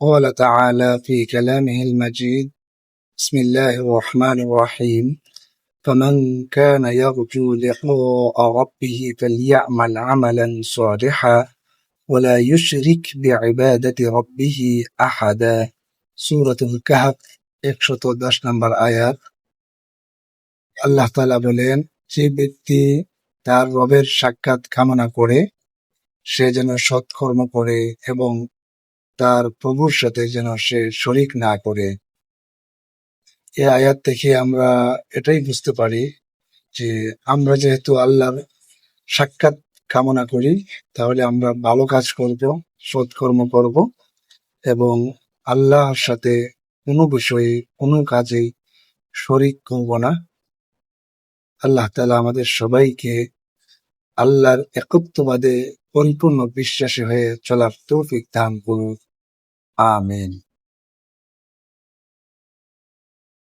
قال تعالى في كلامه المجيد بسم الله الرحمن الرحيم فمن كان يرجو لقاء ربه فليعمل عملا صالحا ولا يشرك بعبادة ربه أحدا سورة الكهف একশত দশ নম্বর আয়াত আল্লাহ তালা বলেন যে ব্যক্তি তার রবের সাক্ষাৎ কামনা করে সে যেন সৎকর্ম করে এবং তার প্রভুর সাথে যেন সে শরিক না করে। এ আয়াত থেকে আমরা এটাই বুঝতে পারি যে আমরা যেহেতু আল্লাহর সাক্ষাৎ কামনা করি, তাহলে আমরা ভালো কাজ করব, সৎকর্ম করব এবং আল্লাহর সাথে কোনো বিষয়ে, কোনো কাজেই শরিক করব না। আল্লাহ তালা আমাদের সবাইকে আল্লাহর একত্ববাদে পরিপূর্ণ বিশ্বাসী হয়ে চলার তৌফিক দান করুন। আমিন।